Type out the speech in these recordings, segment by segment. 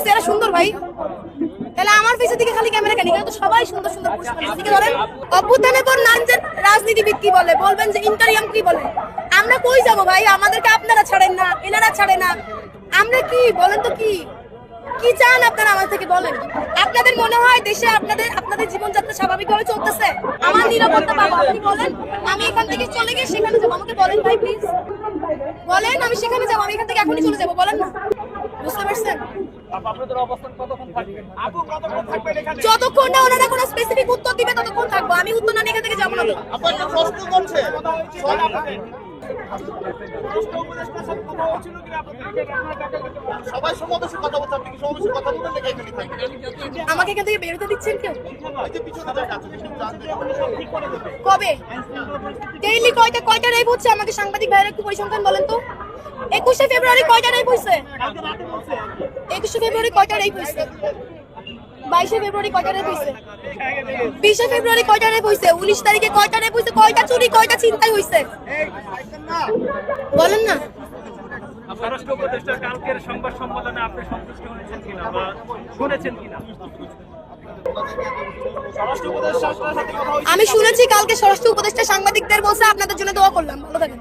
আছে, এরা সুন্দর ভাই। তাহলে আমার পিছের দিকে খালি ক্যামেরা কেন? তো সবাই সুন্দর সুন্দর দিকে ধরেন অভ্যুত্থানের পর রাজনীতিবিদ কি বলে? বলবেন যে ইন্টারিয়াম কি বলে? আমরা কই যাব ভাই? আমাদেরকে আপনারা ছাড়েন না, এনারা ছাড়ে না। আমরা কি? বলেন তো কি? কি চান আপনারা আমার থেকে বলেন? আপনাদের মনে হয় দেশে আপনাদের আপনাদের জীবনযাত্রা স্বাভাবিকভাবে চলতেছে? আমার নিরাপত্তা পাবো, আপনি বলেন। আমি এখান থেকে চলে গিয়ে সেখানে যাব। আমাকে বলেন ভাই প্লিজ বলেন, আমি সেখানে যাব। আমি এখান থেকে এখনই চলে যাব। বলেন না। বুঝতে পারছেন? আপনাদের অবস্থান কতক্ষণ থাকবে? আপু কতক্ষণ থাকবেন এখানে? যতক্ষণ না ওনারা কোনো স্পেসিফিক উত্তর দিবে ততক্ষণ থাকব। আমি উত্তর না এখান থেকে যাব না আমাকে এখান থেকে বেরোতে দিচ্ছেন কেউ? কবে? ডেইলি কয়টা কয়টা রেপ হচ্ছে? আমাকে সাংবাদিক ভাইয়ের একটু পরিসংখ্যান বলেন তো। একুশে ফেব্রুয়ারি কয়টা রেপ হয়েছে কালকে রাতে বলছে একুশে ফেব্রুয়ারি কয়টা রেপ হয়েছে বাইশে ফেব্রুয়ারি বিশে ফেব্রুয়ারি কয়টা রেপ হয়েছে উনিশ তারিখে কয়টা চুরি কয়টা চিন্তাই হয়েছে বলেন না। স্বরাষ্ট্র উপদেষ্টার কালকের সংবাদ সম্মেলনে আপনি সন্তুষ্ট হয়েছেন কিনা বা শুনেছেন কিনা? স্বরাষ্ট্র উপদেষ্টার সাথে কথা হয়েছে। আমি শুনেছি কালকে স্বরাষ্ট্র উপদেষ্টা সাংবাদিকদের বলছে আপনাদের জন্য দোয়া করলাম। ভালো থাকেন।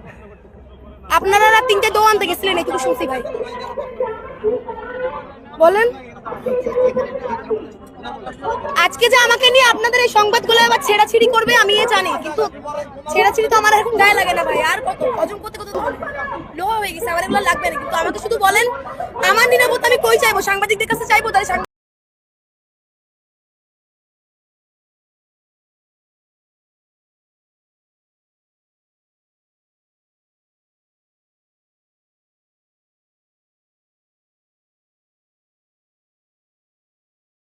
আপনারা রাত তিনটে দোয়া আনতে গেছিলেন একটু শুনছি ভাই। বলেন। আজকে যে আমাকে নিয়ে আপনাদের এই সংবাদগুলো আবার ছেড়াছিড়ি করবে আমি এ জানি, কিন্তু ছেড়াছিড়ি তো আমার এখন গায়ে লাগে না ভাই, আর কত, হজম করতে কত লোহা হয়ে গেছে, আমার এগুলো লাগবে না, কিন্তু আমাকে শুধু বলেন, আমার নিরাপত্তা আমি কই চাইব? সাংবাদিকদের কাছে চাইব সাংবাদিক